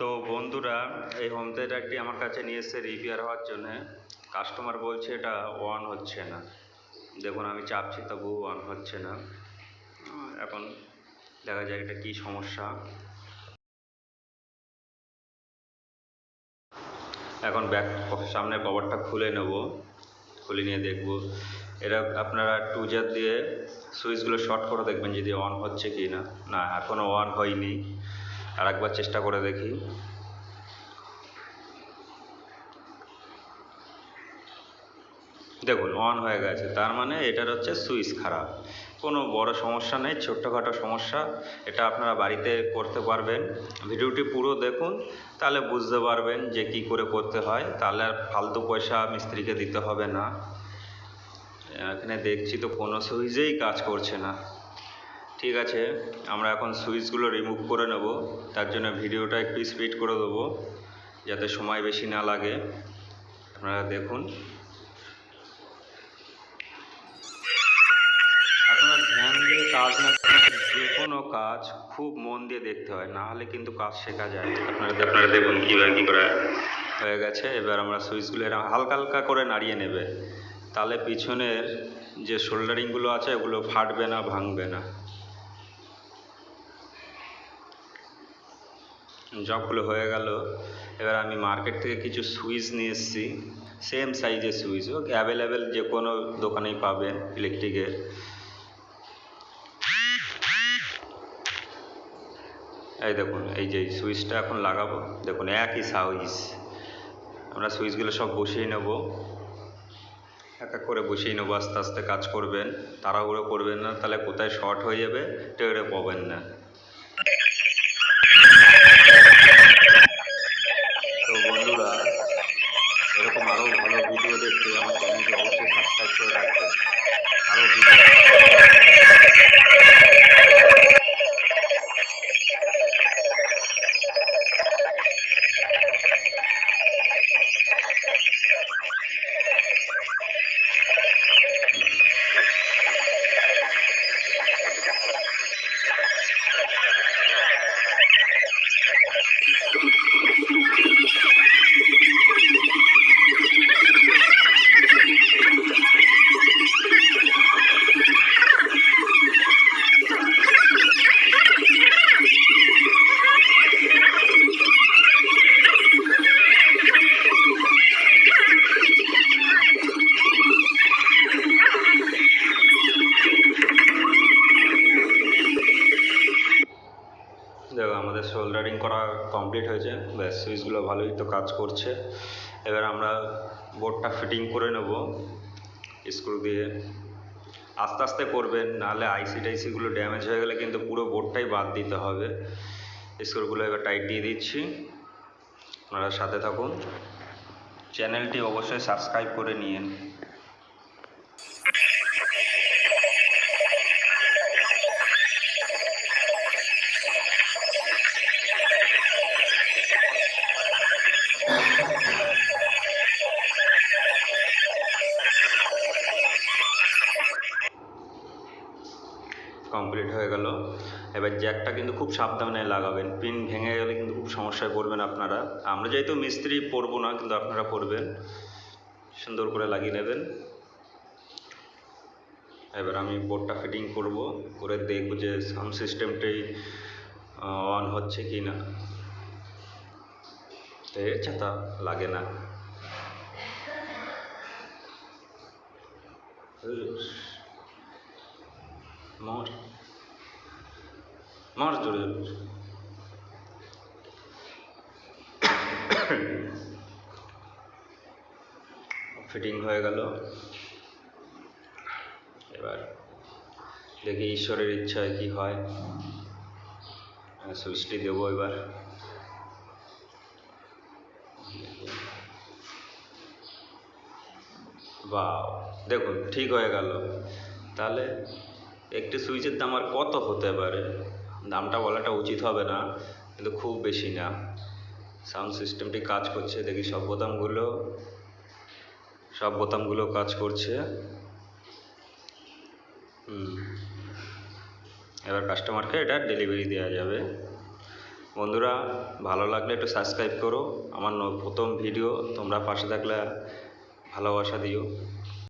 তো বন্ধুরা, এই হোম থিয়েটারটি আমার কাছে নিয়ে এসেছে রিপেয়ার হওয়ার জন্যে কাস্টমার বলছে এটা অন হচ্ছে না। দেখুন, আমি চাপছি তবু অন হচ্ছে না। এখন দেখা যায় এটা কী সমস্যা। এখন ব্যাক সামনের কভারটা খুলে নেব। খুলে নিয়ে দেখব। এটা আপনারা টুজার দিয়ে সুইচগুলো শর্ট করে দেখবেন যদি অন হচ্ছে কি না না এখনও অন হয়নি। আর একবার চেষ্টা করে দেখি। দেখুন অন হয়ে গেছে। তার মানে এটার হচ্ছে সুইচ খারাপ। কোনো বড় সমস্যা নেই, ছোট্টখাটো সমস্যা। এটা আপনারা বাড়িতে করতে পারবেন। ভিডিওটি পুরো দেখুন, তাহলে বুঝতে পারবেন যে কি করে করতে হয়। তাহলে আর ফালতু পয়সা মিস্ত্রিকে দিতে হবে না। এখানে দেখছি তো কোনো সুইচেই কাজ করছে না। ঠিক আছে আমরা এখন সুইচগুলো রিমুভ করে নেব তার জন্য ভিডিওটা একটু স্পিড করে দেবো যাতে সময় বেশি না লাগে। আপনারা দেখুন। আপনারা ধ্যান দিয়ে কাজ না যে কোনো কাজ খুব মন দিয়ে দেখতে হয় না হলে কিন্তু কাজ শেখা যায়। আপনারা দেখুন। আপনারা দেখুন কীভাবে কী করে হয়ে গেছে এবার আমরা সুইচগুলো এরকম হালকা হালকা করে নাড়িয়ে নেবে। তাহলে পিছনের যে শোল্ডারিংগুলো আছে ওগুলো ফাটবে না ভাঙবে না। জবগুলো হয়ে গেল। এবার আমি মার্কেট থেকে কিছু সুইচ নিয়ে এসেছি। সেম সাইজের সুইচ ও অ্যাভেলেবেল যে কোনো দোকানেই পাবেন ইলেকট্রিকের এই দেখুন, এই যে সুইচটা এখন লাগাবো। দেখুন, একই সাইজ আমরা সুইচগুলো সব বসিয়ে নেব। এক এক করে বসিয়ে নেব, আস্তে আস্তে কাজ করবেন। তাড়াহুড়ো করবেন না, তাহলে কোথায় শর্ট হয়ে যাবে, টেরে পাবেন না তো বন্ধুরা এরকম আরও ভালো ভিডিও দেখতে আমার চ্যানেলটি অবশ্যই সাবস্ক্রাইব করে রাখবেন। আরও ভিডিও কমপ্লিট হয়েছে। ব্যাস সুইচগুলো ভালোই তো কাজ করছে। এবার আমরা বোর্ডটা ফিটিং করে নেব। স্ক্রু দিয়ে। আস্তে আস্তে করবেন, নাহলে আইসি টাইসিগুলো ড্যামেজ হয়ে গেলে কিন্তু পুরো বোর্ডটাই বাদ দিতে হবে। স্ক্রুগুলো এবার টাইট দিয়ে দিচ্ছি। আপনারা সাথে থাকুন। চ্যানেলটি অবশ্যই সাবস্ক্রাইব করে নিন কমপ্লিট হয়ে গেল। এবার জ্যাকটা কিন্তু খুব সাবধানে লাগাবেন। পিন ভেঙে গেলে কিন্তু খুব সমস্যায় পড়বেন আপনারা। আমরা যেহেতু মিস্ত্রি পড়ব না, কিন্তু আপনারা পড়বেন সুন্দর করে লাগিয়ে নেবেন। এবার আমি বোর্ডটা ফিটিং করব। করে দেখব যে সাউন্ড সিস্টেমটি অন হচ্ছে কি না ছাতা লাগে না। মর মর জোরে ফিটিং হয়ে গেল। এবার দেখি ঈশ্বরের ইচ্ছায় কি হয়। সুইচটি দেবো এবার। বা দেখুন, ঠিক হয়ে গেল। তাহলে একটি সুইচের দাম আর কত হতে পারে? দামটা বলাটা উচিত হবে না, কিন্তু খুব বেশি না। সাউন্ড সিস্টেমটি কাজ করছে, দেখি সব বোতামগুলো সব বোতামগুলো কাজ করছে। এবার কাস্টমারকে এটা ডেলিভারি দেওয়া যাবে। বন্ধুরা, ভালো লাগলে একটু সাবস্ক্রাইব করো। আমার প্রথম ভিডিও তোমরা পাশে থাকলে ভালোবাসা দিও।